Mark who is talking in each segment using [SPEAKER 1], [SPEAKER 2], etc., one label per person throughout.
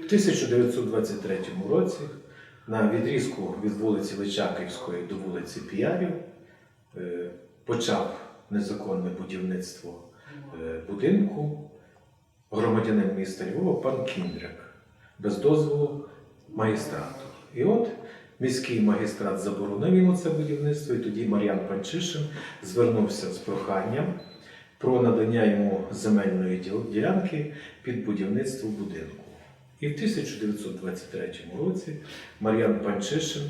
[SPEAKER 1] В 1923 році на відрізку від вулиці Личаківської до вулиці Піярів е, почав незаконне будівництво е, будинку громадянин міста Львова пан Кіндряк без дозволу магістрату. І от міський магістрат заборонив йому це будівництво, і тоді Мар'ян Панчишин звернувся з проханням про надання йому земельної ділянки під будівництво будинку. І в 1923 році Мар'ян Панчишин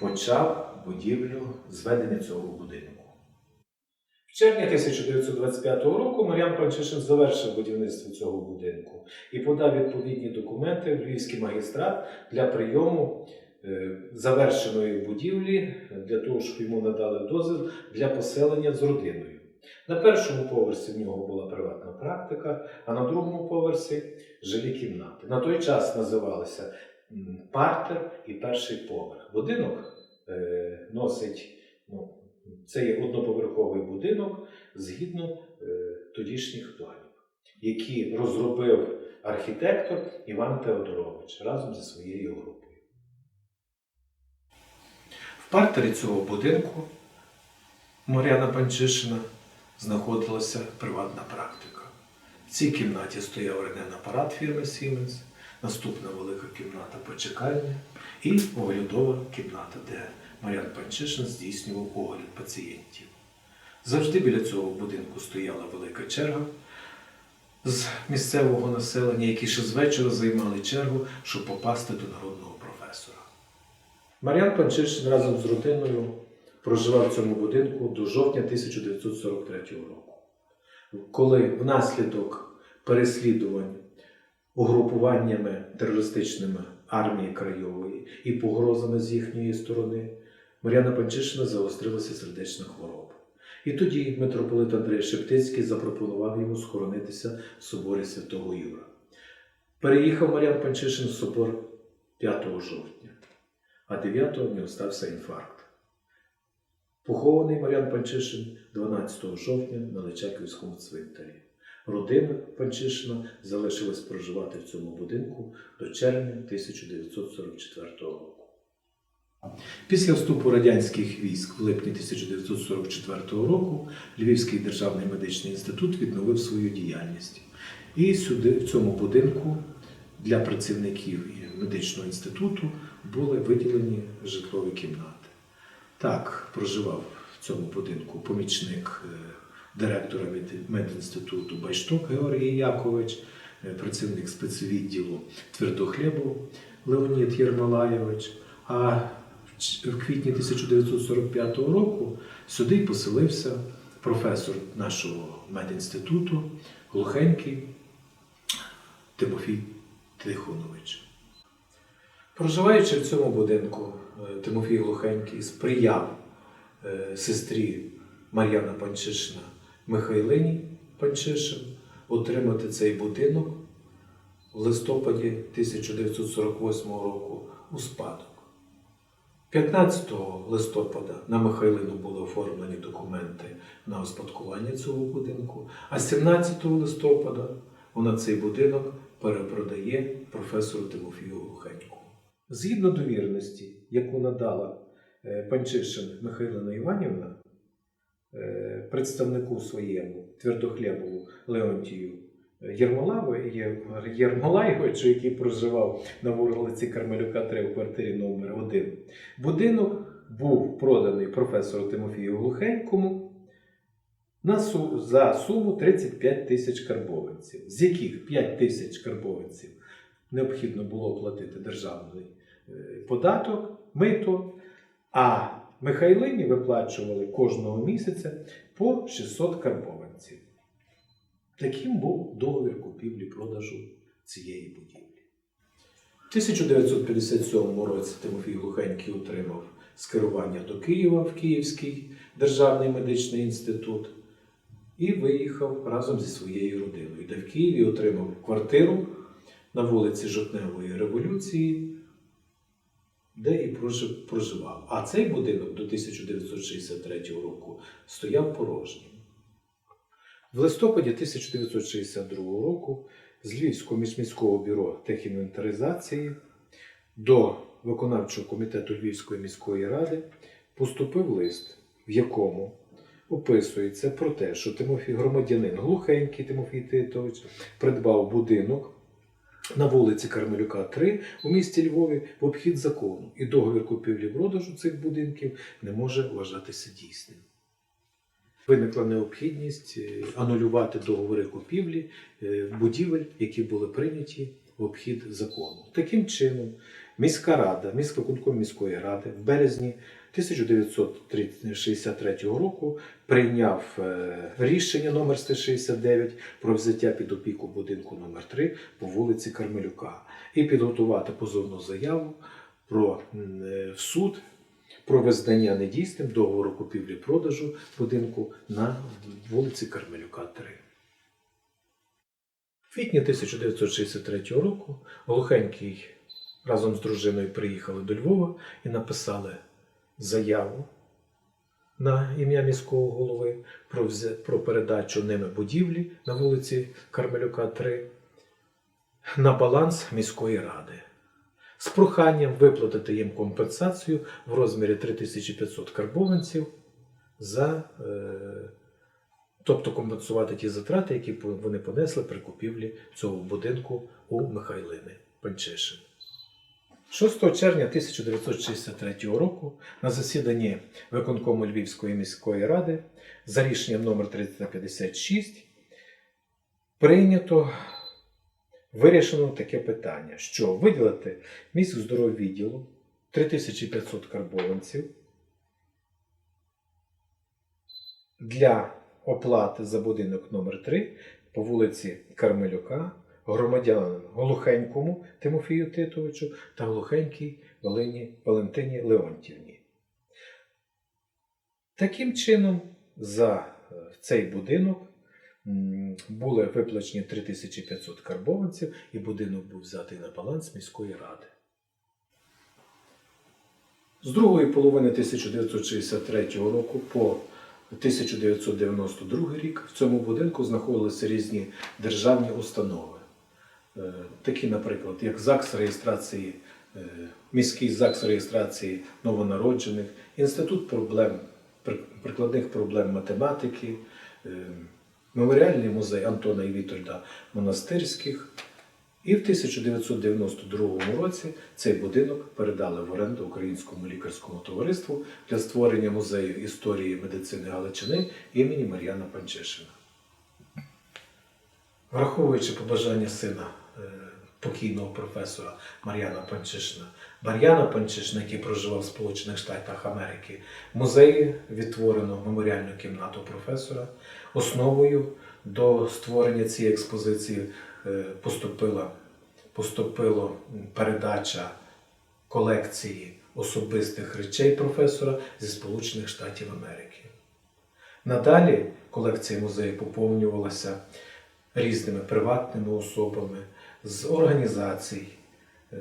[SPEAKER 1] почав будівлю зведення цього будинку. В червні 1925 року Мар'ян Панчишин завершив будівництво цього будинку і подав відповідні документи в Львівський магістрат для прийому е, завершеної будівлі для того, щоб йому надали дозвіл для поселення з родиною. На першому поверсі в нього була приватна практика, а на другому поверсі жилі кімнати. На той час називалися партер і перший поверх. Будинок е, носить, ну, це є одноповерховий будинок згідно е, тодішніх планів, які розробив архітектор Іван Теодорович разом зі своєю групою. В партері цього будинку Мар'яна Панчишина знаходилася приватна практика. В цій кімнаті стояв рентген-апарат фірми Siemens, наступна велика кімната почекальня і оглядова кімната, де Мар'ян Панчишин здійснював огляд пацієнтів. Завжди біля цього будинку стояла велика черга з місцевого населення, які ще з вечора займали чергу, щоб попасти до народного професора. Мар'ян Панчишин разом з родиною проживав в цьому будинку до жовтня 1943 року, коли внаслідок переслідувань угрупуваннями терористичними армії Крайової і погрозами з їхньої сторони, Мар'яна Панчишина загострилася сердечна хвороба. І тоді митрополит Андрей Шептицький запропонував йому схоронитися в соборі Святого Юра. Переїхав Мар'ян Панчишин в собор 5 жовтня, а 9-го в нього стався інфаркт. Похований Мар'ян Панчишин 12 жовтня на Личаківському цвинтарі. Родина Панчишина залишилась проживати в цьому будинку до червня 1944 року. Після вступу радянських військ в липні 1944 року Львівський державний медичний інститут відновив свою діяльність. І сюди, в цьому будинку, для працівників медичного інституту були виділені житлові кімнати. Так, проживав в цьому будинку помічник е, директора медінституту Байшток Георгій Якович, е, працівник спецвідділу Твердохлєбов Леонід Єрмолаєвич. А в квітні 1945 року сюди поселився професор нашого медінституту Глухенький Тимофій Тихонович. Проживаючи в цьому будинку, Тимофій Глухенький сприяв е, сестрі Мар'яна Панчишина Михайлині Панчишин отримати цей будинок в листопаді 1948 року у спадок. 15 листопада на Михайлину були оформлені документи на успадкування цього будинку, а 17 листопада вона цей будинок перепродає професору Тимофію Глухеньку. Згідно довірності, яку надала е, Панчишин Михайлина Іванівна, е, представнику своєму Твердохлєбову Леонтію Єрмолаєву- Єрмолаєвичу, який проживав на вулиці Кармелюка 3 в квартирі номер 1 будинок був проданий професору Тимофію Глухенькому на су- за суму 35 тисяч карбованців, з яких 5 тисяч карбованців необхідно було платити державний е, податок, мито, а Михайлині виплачували кожного місяця по 600 карбованців. Таким був договір купівлі-продажу цієї будівлі. В 1957 році Тимофій Глухенький отримав скерування до Києва в Київський державний медичний інститут і виїхав разом зі своєю родиною, де в Києві отримав квартиру на вулиці Жовтневої революції, де і проживав. А цей будинок до 1963 року стояв порожнім. В листопаді 1962 року з Львівського міського бюро техінвентаризації до виконавчого комітету Львівської міської ради поступив лист, в якому описується про те, що Тимофій громадянин глухенький Тимофій Титович придбав будинок на вулиці Кармелюка, 3 у місті Львові в обхід закону, і договір купівлі-продажу цих будинків не може вважатися дійсним. Виникла необхідність е, анулювати договори купівлі е, будівель, які були прийняті в обхід закону. Таким чином, міська рада, міськвиконком міської ради в березні 1963 року прийняв е, рішення номер 169 про взяття під опіку будинку номер 3 по вулиці Кармелюка і підготувати позовну заяву про е, суд про визнання недійсним договору купівлі-продажу будинку на вулиці Кармелюка 3. В квітні 1963 року Глухенький разом з дружиною приїхали до Львова і написали заяву на ім'я міського голови про, про передачу ними будівлі на вулиці Кармелюка 3 на баланс міської ради з проханням виплатити їм компенсацію в розмірі 3500 карбованців за, е, тобто компенсувати ті затрати, які вони понесли при купівлі цього будинку у Михайлини Панчишин. 6 червня 1963 року на засіданні виконкому Львівської міської ради за рішенням номер 356 прийнято вирішено таке питання, що виділити міськздороввідділу 3500 карбованців для оплати за будинок номер 3 по вулиці Кармелюка громадянину Глухенькому Тимофію Титовичу та Глухенькій Валині Валентині Леонтівні. Таким чином, за е, цей будинок були виплачені 3500 карбованців, і будинок був взятий на баланс міської ради. З другої половини 1963 року по 1992 рік в цьому будинку знаходилися різні державні установи. Е, Такі, наприклад, як ЗАГС реєстрації, е, міський ЗАГС реєстрації новонароджених, Інститут проблем, прикладних проблем математики, е, Меморіальний музей Антона і Вітольда Монастирських. І в 1992 році цей будинок передали в оренду Українському лікарському товариству для створення музею історії медицини Галичини імені Мар'яна Панчишина. Враховуючи побажання сина покійного професора Мар'яна Панчишина, Мар'яна Панчишина, який проживав в Сполучених Штатах Америки, в музеї відтворено меморіальну кімнату професора. Основою до створення цієї експозиції е, поступила, поступила передача колекції особистих речей професора зі Сполучених Штатів Америки. Надалі колекція музею поповнювалася різними приватними особами з організацій. Е,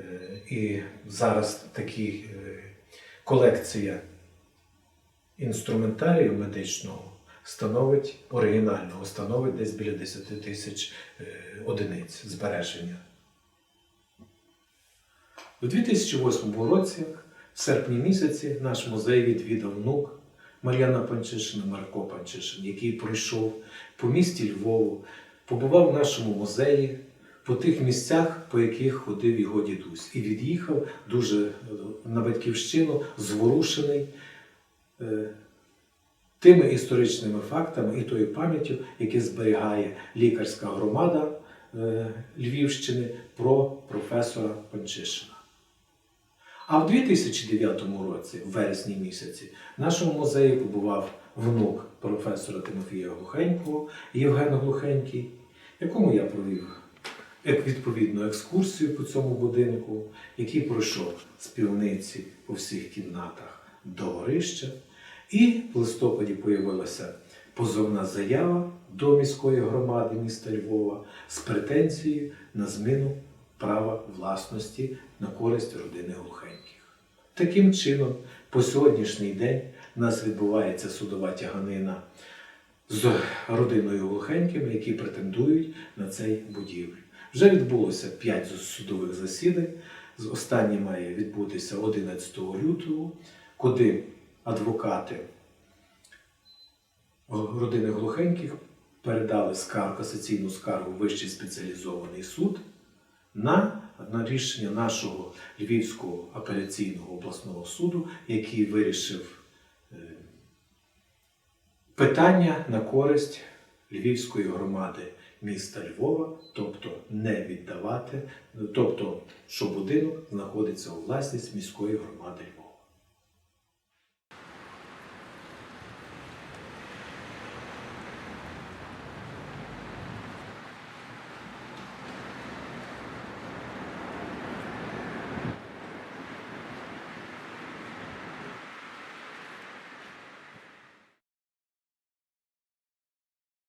[SPEAKER 1] І зараз такі е, колекція інструментарію медичного становить оригінального, становить десь біля 10 тисяч е, одиниць збереження. У 2008 році, в серпні місяці, наш музей відвідав внук Мар'яна Панчишина, Марко Панчишин, який пройшов по місті Львову, побував в нашому музеї, по тих місцях, по яких ходив його дідусь, і від'їхав дуже е, на батьківщину, зворушений е, тими історичними фактами і тою пам'яттю, які зберігає лікарська громада е, Львівщини про професора Панчишина. А в 2009 році, в вересні місяці, в нашому музеї побував внук професора Тимофія Глухенького Євген Глухенький, якому я провів відповідну екскурсію по цьому будинку, який пройшов з півниці по всіх кімнатах до горища. І в листопаді появилася позовна заява до міської громади міста Львова з претензією на зміну права власності на користь родини глухеньких. Таким чином, по сьогоднішній день у нас відбувається судова тяганина з родиною глухенькими, які претендують на цей будівлю. Вже відбулося 5 судових засідань. Останнє має відбутися 11 лютого, куди адвокати родини глухеньких передали скаргу, касаційну скаргу Вищий спеціалізований суд на, на рішення нашого Львівського апеляційного обласного суду, який вирішив е, питання на користь Львівської громади міста Львова, тобто не віддавати, тобто, що будинок знаходиться у власність міської громади Львова.